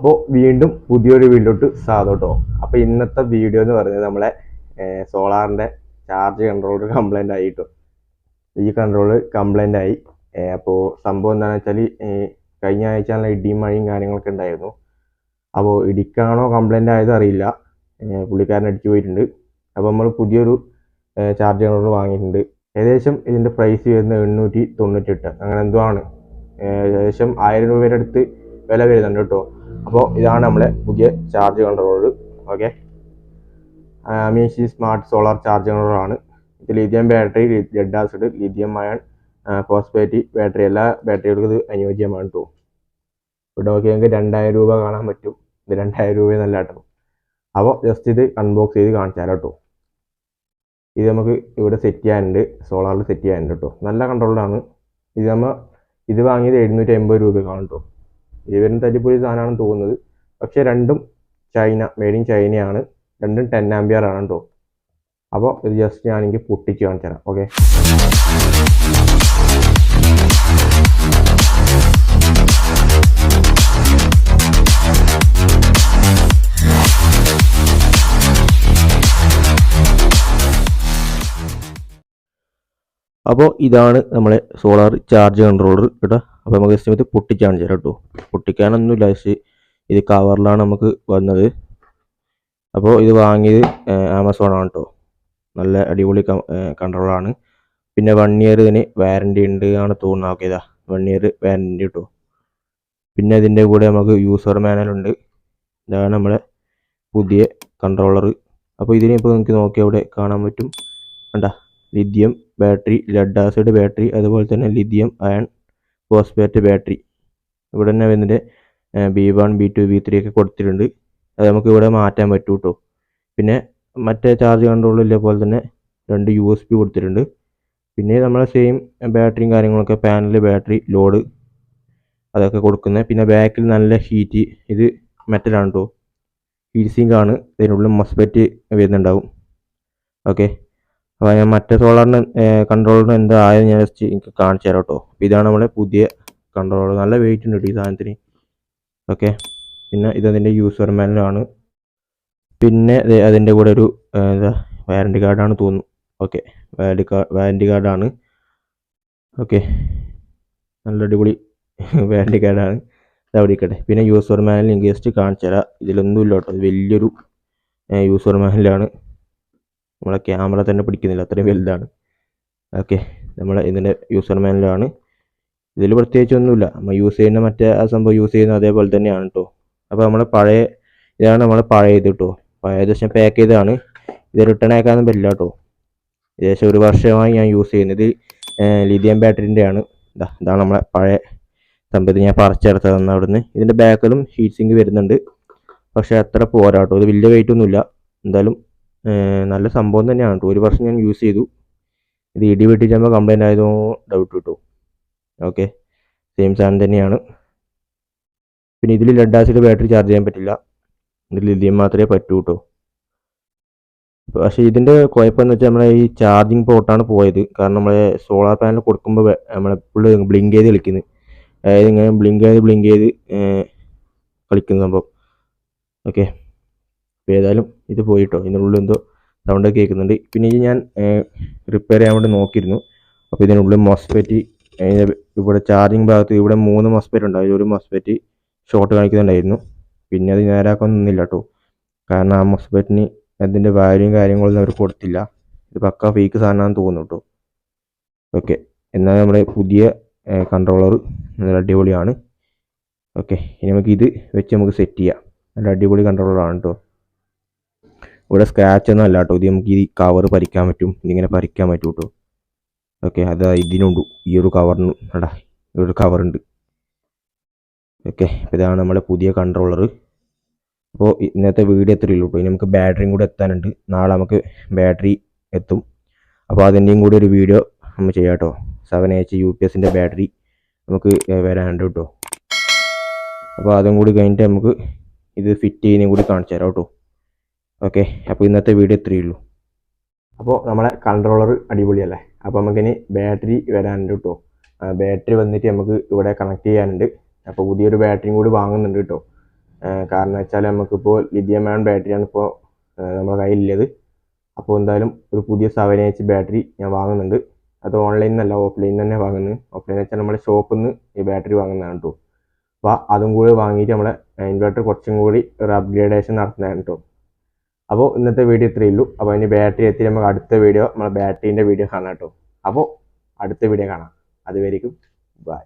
അപ്പോൾ വീണ്ടും പുതിയൊരു വീണ്ടോട്ട് സാധോട്ടോ അപ്പോൾ ഇന്നത്തെ വീഡിയോ എന്ന് പറയുന്നത് നമ്മളെ സോളാറിന്റെ ചാർജ് കൺട്രോൾ കംപ്ലൈന്റ് ആയി കേട്ടോ ഈ കൺട്രോൾ കംപ്ലൈന്റ് ആയി. അപ്പോൾ സംഭവം എന്താണെന്ന് വെച്ചാൽ കഴിഞ്ഞ ആഴ്ച ഇടിയും മഴയും കാര്യങ്ങളൊക്കെ ഉണ്ടായിരുന്നു. അപ്പോൾ ഇടിക്കാണോ കംപ്ലൈന്റ് ആയത് അറിയില്ല. പുള്ളിക്കാരൻ അടിച്ചു പോയിട്ടുണ്ട്. അപ്പോൾ നമ്മൾ പുതിയൊരു ചാർജ് കൺട്രോൾ വാങ്ങിയിട്ടുണ്ട്. ഏകദേശം ഇതിന്റെ പ്രൈസ് വരുന്നത് എണ്ണൂറ്റി തൊണ്ണൂറ്റെട്ട് അങ്ങനെ എന്തോ ആണ്. ഏകദേശം ആയിരം രൂപയുടെ അടുത്ത് വില വരുന്നുണ്ട് കേട്ടോ. അപ്പോൾ ഇതാണ് നമ്മളെ പുതിയ ചാർജ് കൺട്രോളർ ഓക്കെ മീഷി സ്മാർട്ട് സോളാർ ചാർജ് കൺട്രോളർ ആണ്. ഇത് lithium battery lead acid lithium iron phosphate battery എല്ലാ ബാറ്ററികൾക്കും ഇത് അനുയോജ്യമാണ് കേട്ടോ. ഇവിടെ നോക്കി നമുക്ക് രണ്ടായിരം രൂപ കാണാൻ പറ്റും. ഇത് രണ്ടായിരം രൂപ നല്ല കേട്ടോ. അപ്പോൾ ജസ്റ്റ് ഇത് അൺബോക്സ് ചെയ്ത് കാണിച്ചാലോ കേട്ടോ. ഇത് നമുക്ക് ഇവിടെ സെറ്റ് ചെയ്യാനുണ്ട്. സോളാറിൽ സെറ്റ് ചെയ്യാനുണ്ട് കേട്ടോ. നല്ല കൺട്രോളാണ് ഇത് നമ്മൾ ഇത് വാങ്ങിയത് എഴുന്നൂറ്റി അമ്പത് കാണും കേട്ടോ. ഇത് തല്ലിപ്പൊലി സാധനമാണെന്ന് തോന്നുന്നത്. പക്ഷേ രണ്ടും ചൈന മെയ്ഡ് ഇൻ ചൈനയാണ്. രണ്ടും ടെൻ ആംബിയർ ആണ് കേട്ടോ അപ്പോൾ ഇത് ജസ്റ്റ് ഞാനെങ്കിൽ പൊട്ടിച്ച് കാണിച്ചു തരാം ഓക്കെ അപ്പോൾ ഇതാണ് നമ്മളെ സോളാർ ചാർജ് കൺട്രോളർ കേട്ടോ അപ്പോൾ നമുക്ക് ജസ്റ്റ് ഇത് ചേരാം കേട്ടോ പൊട്ടിക്കാനൊന്നുമില്ല ജസ്റ്റ് ഇത് കവറിലാണ് നമുക്ക് വന്നത്. അപ്പോൾ ഇത് വാങ്ങിയത് ആമസോണാണ് കേട്ടോ നല്ല അടിപൊളി കൺട്രോളാണ് പിന്നെ വൺ ഇയർ ഇതിന് വാറണ്ടി ഉണ്ട് ആണ് തോന്നുന്നത് ഓക്കെ ഇതാ. വൺ ഇയർ വാറണ്ടി കേട്ടോ പിന്നെ ഇതിന്റെ കൂടെ നമുക്ക് യൂസർ മാനുവൽ ഉണ്ട്. ഇതാണ് നമ്മുടെ പുതിയ കൺട്രോളർ അപ്പോൾ ഇതിനെ ഇപ്പോൾ നിങ്ങൾക്ക് നോക്കി അവിടെ കാണാൻ പറ്റും. വേണ്ട lithium battery lead acid battery അതുപോലെ തന്നെ ലിഥിയം അയൺ ഫോസ്ഫേറ്റ് ബാറ്ററി. ഇവിടെ തന്നെ വരുന്നതിന്റെ B one B two B three ഒക്കെ കൊടുത്തിട്ടുണ്ട്. അത് നമുക്ക് ഇവിടെ മാറ്റാൻ പറ്റും കേട്ടോ പിന്നെ മറ്റേ ചാർജ് കൺട്രോളിലെ പോലെ തന്നെ രണ്ട് യു എസ് പി കൊടുത്തിട്ടുണ്ട്. പിന്നെ നമ്മളെ സെയിം ബാറ്ററിയും കാര്യങ്ങളൊക്കെ പാനൽ ബാറ്ററി ലോഡ് അതൊക്കെ കൊടുക്കുന്നത്. പിന്നെ ബാക്കിൽ നല്ല ഹീറ്റ് ഇത് മെറ്റലാണ് കേട്ടോ ഹീറ്റ് സിങ്കാണ് ഇതിനുള്ളിൽ മസ്ബറ്റ് വരുന്നുണ്ടാവും. ഓക്കെ അപ്പോൾ ഞാൻ മറ്റേ സോളാറിന് കൺട്രോളറിന് എന്തായാലും ഞാൻ ജസ്റ്റ് എനിക്ക് കാണിച്ചു തരാം കേട്ടോ അപ്പോൾ ഇതാണ് നമ്മുടെ പുതിയ കൺട്രോളർ നല്ല വെയിറ്റ് ഉണ്ട് ഈ സാധനത്തിന്. ഓക്കെ. പിന്നെ ഇതതിന്റെ യൂസർ മാനുവലാണ് പിന്നെ അതിന്റെ കൂടെ ഒരു എന്താ വാറണ്ടി കാർഡാണ് തോന്നുന്നു. ഓക്കെ. വാറണ്ടി കാർഡ് വാറണ്ടി കാർഡാണ് ഓക്കെ. നല്ല അടിപൊളി വാറണ്ടി കാർഡാണ് ഇത് അവിടെ ഇരിക്കട്ടെ. പിന്നെ യൂസർ മാനുവൽ എനിക്ക് ജസ്റ്റ് കാണിച്ചു തരാം. ഇതിലൊന്നുമില്ല കേട്ടോ വലിയൊരു യൂസർ മാനുവലാണ് നമ്മളെ ക്യാമറ തന്നെ പിടിക്കുന്നില്ല. അത്രയും വലുതാണ്. ഓക്കെ നമ്മൾ ഇതിന്റെ യൂസർ മാനിലാണ് ഇതിൽ പ്രത്യേകിച്ചൊന്നുമില്ല. നമ്മൾ യൂസ് ചെയ്യുന്ന മറ്റേ ആ സംഭവം യൂസ് ചെയ്യുന്ന അതേപോലെ തന്നെയാണ് കേട്ടോ അപ്പോൾ നമ്മളെ പഴയ ഇതാണ് നമ്മൾ പഴയ ഇത് കേട്ടോ പഴയ ദിവസം പാക്ക് ചെയ്തതാണ്. ഇത് റിട്ടേൺ അയക്കാനൊന്നും പറ്റില്ല കേട്ടോ ഏകദേശം ഒരു വർഷമായി ഞാൻ യൂസ് ചെയ്യുന്നത് ലിഥിയം ബാറ്ററിന്റെ ആണ്. ഇതാ ഇതാണ് നമ്മളെ പഴയ സംഭവത്തിൽ ഞാൻ പറിച്ചെടുത്തതെന്ന് അവിടുന്ന്. ഇതിന്റെ ബാക്കിലും ഹീറ്റ് സിങ്ക് വരുന്നുണ്ട്. പക്ഷേ അത്ര പോരാട്ടോ ഇത് വലിയ വെയിറ്റ് ഒന്നുമില്ല. എന്തായാലും നല്ല സംഭവം തന്നെയാണ് കേട്ടോ. ഒരു വർഷം ഞാൻ യൂസ് ചെയ്തു. ഇത് ഇടി വെട്ടിച്ചാകുമ്പോൾ കംപ്ലൈന്റ് ആയതോ ഡൗട്ട് കിട്ടും. ഓക്കെ സെയിം സാധനം തന്നെയാണ്. പിന്നെ ഇതിൽ ലെഡ് ആസിഡ് ബാറ്ററി ചാർജ് ചെയ്യാൻ പറ്റില്ല. ഇതിൽ ലിഥിയം മാത്രമേ പറ്റൂ കേട്ടോ. പക്ഷേ ഇതിന്റെ കുഴപ്പമെന്ന് വെച്ചാൽ നമ്മളെ ഈ ചാർജിങ് പോർട്ടാണ് പോയത്. കാരണം നമ്മളെ സോളാർ പാനൽ കൊടുക്കുമ്പോൾ നമ്മളെ ഫുള്ള് ബ്ലിങ്ക് ചെയ്ത് കളിക്കുന്നത് അതായത് ഇങ്ങനെ ബ്ലിങ്ക് ചെയ്ത് ബ്ലിങ്ക് ചെയ്ത് കളിക്കുന്ന സംഭവം. ഓക്കെ അപ്പോൾ ഏതായാലും ഇത് പോയിട്ടോ? ഇതിനുള്ളിൽ എന്തോ സൗണ്ട് കേൾക്കുന്നുണ്ട്. പിന്നെ ഇത് ഞാൻ റിപ്പയർ ചെയ്യാൻ വേണ്ടി നോക്കിയിരുന്നു. അപ്പോൾ ഇതിനുള്ളിൽ മൊസ്പെറ്റ് ഇവിടെ ചാർജിങ് ഭാഗത്ത് ഇവിടെ മൂന്ന് മൊസ്പെറ്റ് ഉണ്ട്. അതിൽ ഒരു മൊസ്പെറ്റ് ഷോർട്ട് കാണിക്കുന്നുണ്ടായിരുന്നു. പിന്നെ അത് നേരാക്കാൻ നിന്നില്ല കേട്ടോ. കാരണം ആ മൊസ്പെറ്റിന് അതിന്റെ വാല്യൂയും കാര്യങ്ങളൊന്നും അവർ കൊടുത്തില്ല. ഇത് പക്ക ഫേക്ക് സാധനമാണെന്ന് തോന്നുന്നു കേട്ടോ. ഓക്കെ എന്നാൽ നമ്മുടെ പുതിയ കൺട്രോളർ നല്ല അടിപൊളിയാണ്. ഓക്കെ ഇനി നമുക്ക് ഇത് വെച്ച് നമുക്ക് സെറ്റ് ചെയ്യാം. നല്ല അടിപൊളി കൺട്രോളറാണ് കേട്ടോ. ഇവിടെ സ്ക്രാച്ച് ഒന്നും അല്ല കേട്ടോ. ഇത് നമുക്ക് ഈ കവർ പറിക്കാൻ പറ്റും. ഇതിങ്ങനെ പറിക്കാൻ പറ്റും കേട്ടോ. ഓക്കെ അത് ഇതിനുണ്ട് ഈ ഒരു കവറിന് എടാ ഈ ഒരു കവറുണ്ട് ഓക്കെ ഇതാണ് നമ്മുടെ പുതിയ കൺട്രോളർ അപ്പോൾ ഇന്നത്തെ വീഡിയോ എത്രയേ ഉള്ളൂ കേട്ടോ. ഇനി നമുക്ക് ബാറ്ററിയും കൂടെ എത്താനുണ്ട്. നാളെ നമുക്ക് ബാറ്ററി എത്തും. അപ്പോൾ അതിന്റെയും കൂടി ഒരു വീഡിയോ നമ്മൾ ചെയ്യാം കേട്ടോ. സെവൻ എച്ച് യു പി എസിന്റെ ബാറ്ററി നമുക്ക് വരാനുണ്ട് കേട്ടോ. അപ്പോൾ അതും കൂടി കഴിഞ്ഞിട്ട് നമുക്ക് ഇത് ഫിറ്റ് ചെയ്യുന്നതും കൂടി കാണിച്ചു തരാം കേട്ടോ. ഓക്കെ അപ്പോൾ ഇന്നത്തെ വീഡിയോ ഇത്രയേ ഉള്ളൂ. അപ്പോൾ നമ്മളെ കൺട്രോളർ അടിപൊളിയല്ലേ? അപ്പോൾ നമുക്കിനി ബാറ്ററി വരാനുണ്ട് കേട്ടോ ബാറ്ററി വന്നിട്ട് നമുക്ക് ഇവിടെ കണക്ട് ചെയ്യാനുണ്ട്. അപ്പോൾ പുതിയൊരു ബാറ്ററിയും കൂടി വാങ്ങുന്നുണ്ട് കേട്ടോ കാരണം വെച്ചാൽ നമുക്കിപ്പോൾ ലിഥിയം ബാറ്ററിയാണ് ഇപ്പോൾ നമ്മുടെ കയ്യിലുള്ളത്. അപ്പോൾ എന്തായാലും ഒരു പുതിയ സെവൻ ബാറ്ററി ഞാൻ വാങ്ങുന്നുണ്ട്. അത് ഓൺലൈനിൽ നിന്നല്ല ഓഫ്ലൈനിൽ തന്നെ വാങ്ങുന്നത്. ഓഫ്ലൈൻ വെച്ചാൽ നമ്മുടെ ഷോപ്പിൽ നിന്ന് ഈ ബാറ്ററി വാങ്ങുന്നതാണ് കേട്ടോ അപ്പോൾ അതും കൂടി വാങ്ങിയിട്ട് നമ്മുടെ ഇൻവെർട്ടർ കുറച്ചും കൂടി ഒരു അപ്ഗ്രേഡേഷൻ നടത്തുന്നതാണ് കേട്ടോ അപ്പോൾ ഇന്നത്തെ വീഡിയോ ഇത്രയേ ഉള്ളൂ. അപ്പോൾ ഇനി ബാറ്ററി എത്തി നമുക്ക് അടുത്ത വീഡിയോ നമ്മുടെ ബാറ്ററീന്റെ വീഡിയോ കാണാം കേട്ടോ. അപ്പോൾ അടുത്ത വീഡിയോ കാണാം. അതുവരേക്കും ബൈ